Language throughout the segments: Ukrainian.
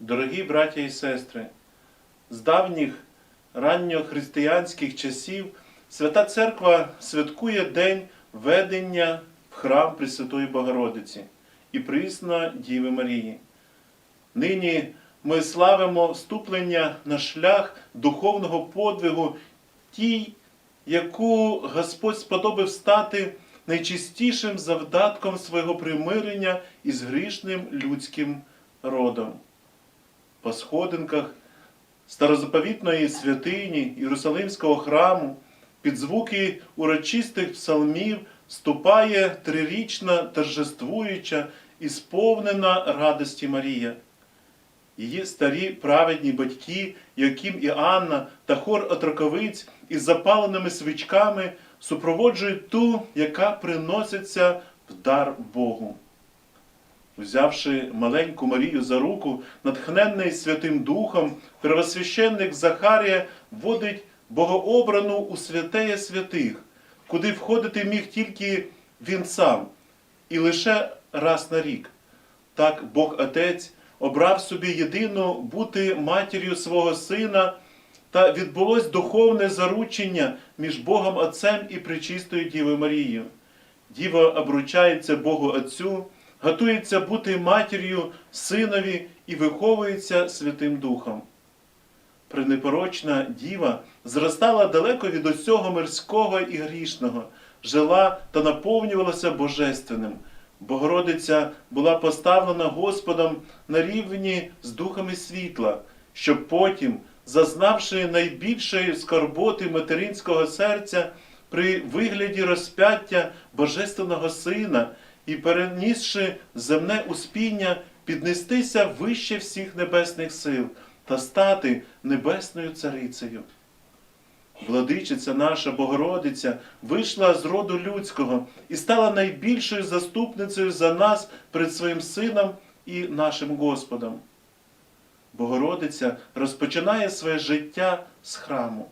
Дорогі браття і сестри, з давніх ранньохристиянських часів Свята Церква святкує День ведення в храм Пресвятої Богородиці і присна Діви Марії. Нині ми славимо вступлення на шлях духовного подвигу тій, яку Господь сподобав стати найчистішим завдатком свого примирення із грішним людським родом. По сходинках старозаповітної святині Єрусалимського храму під звуки урочистих псалмів ступає трирічна торжествуюча і сповнена радості Марія. Її старі праведні батьки, Яким і Анна та хор отроковиць із запаленими свічками супроводжують ту, яка приноситься в дар Богу. Взявши маленьку Марію за руку, натхненний Святим Духом, первосвященник Захарія вводить богообрану у святеє святих, куди входити міг тільки він сам, і лише раз на рік. Так Бог Отець обрав собі єдину бути матір'ю свого сина, та відбулось духовне заручення між Богом Отцем і Пречистою Дівою Марією. Діва обручається Богу Отцю, готується бути матір'ю синові і виховується Святим Духом. Пренепорочна діва зростала далеко від усього мирського і грішного, жила та наповнювалася божественним. Богородиця була поставлена Господом на рівні з духами світла, щоб потім, зазнавши найбільшої скорботи материнського серця, при вигляді розп'яття Божественного Сина і перенісши земне успіння, піднестися вище всіх небесних сил та стати небесною царицею. Владичиця наша Богородиця вийшла з роду людського і стала найбільшою заступницею за нас перед своїм Сином і нашим Господом. Богородиця розпочинає своє життя з храму.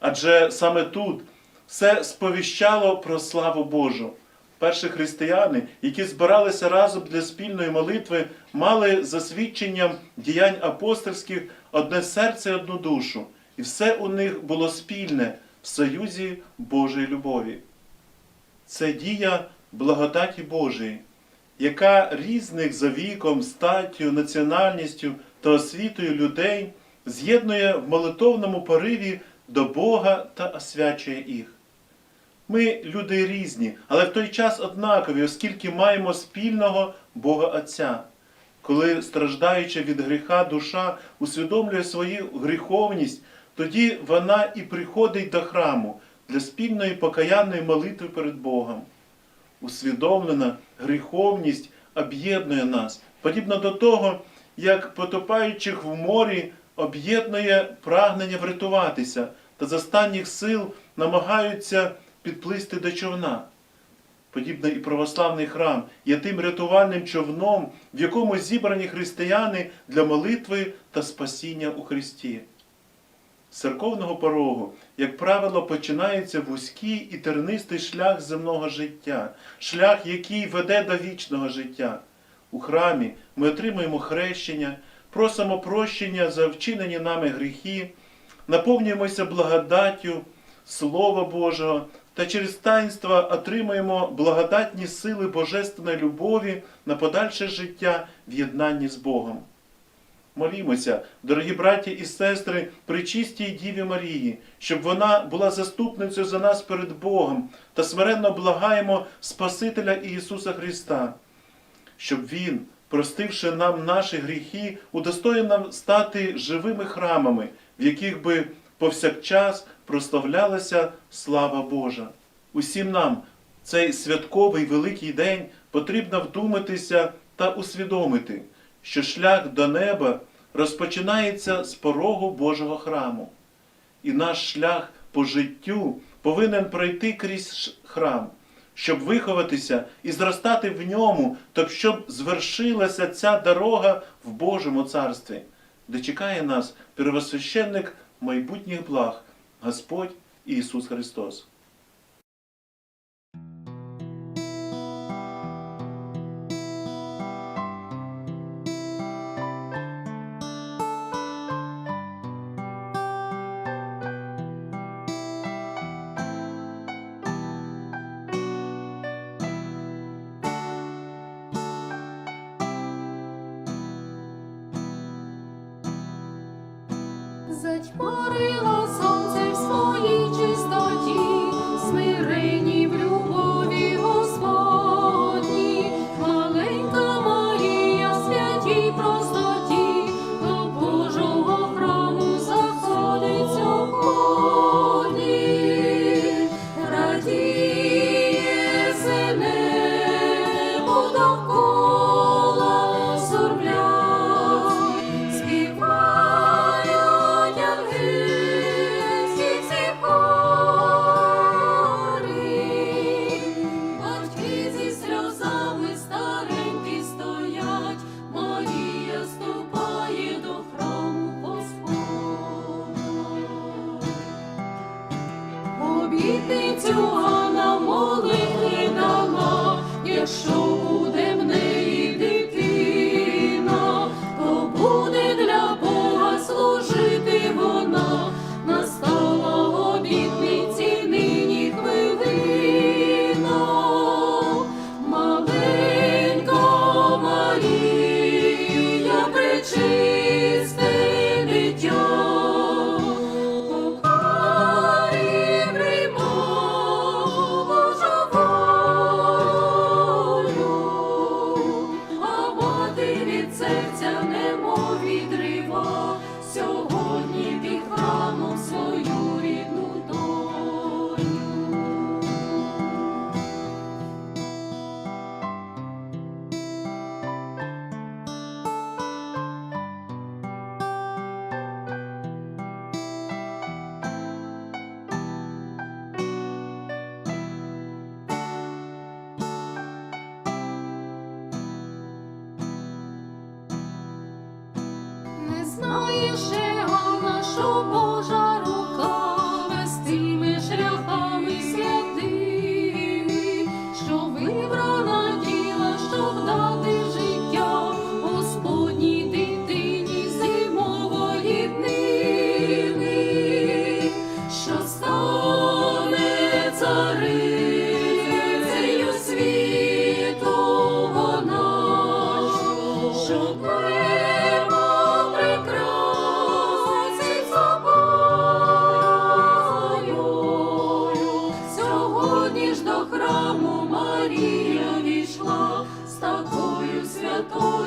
Адже саме тут все сповіщало про славу Божу. Перші християни, які збиралися разом для спільної молитви, мали за свідченням діянь апостольських одне серце і одну душу, і все у них було спільне в союзі Божої любові. Це дія благодаті Божої, яка різних за віком, статтю, національністю та освітою людей з'єднує в молитовному пориві до Бога та освячує їх. Ми люди різні, але в той час однакові, оскільки маємо спільного Бога Отця. Коли страждаюча від гріха душа усвідомлює свою гріховність, тоді вона і приходить до храму для спільної покаянної молитви перед Богом. Усвідомлена гріховність об'єднує нас, подібно до того, як потопаючих в морі об'єднує прагнення врятуватися та з останніх сил намагаються підплисти до човна. Подібно і православний храм є тим рятувальним човном, в якому зібрані християни для молитви та спасіння у Христі. З церковного порогу, як правило, починається вузький і тернистий шлях земного життя, шлях, який веде до вічного життя. У храмі ми отримуємо хрещення, просимо прощення за вчинені нами гріхи, наповнюємося благодаттю Слова Божого та через таїнства отримуємо благодатні сили Божественної любові на подальше життя в єднанні з Богом. Молімося, дорогі браті і сестри, при чистій Діві Марії, щоб вона була заступницею за нас перед Богом та смиренно благаємо Спасителя Ісуса Христа, щоб Він, простивши нам наші гріхи, удостоїв нам стати живими храмами, в яких би повсякчас прославлялася слава Божа. Усім нам цей святковий великий день потрібно вдуматися та усвідомити, що шлях до неба розпочинається з порогу Божого храму. І наш шлях по життю повинен пройти крізь храм, щоб виховатися і зростати в ньому, тобто щоб звершилася ця дорога в Божому царстві, де чекає нас первосвященник майбутніх благ, Господь Ісус Христос. місяць сонце в своїй чистоті. Ти цього намолити дала, якщо царицею світу вона, що нема прекрасить собою. Сьогодні ж до храму Марія війшла з такою святою.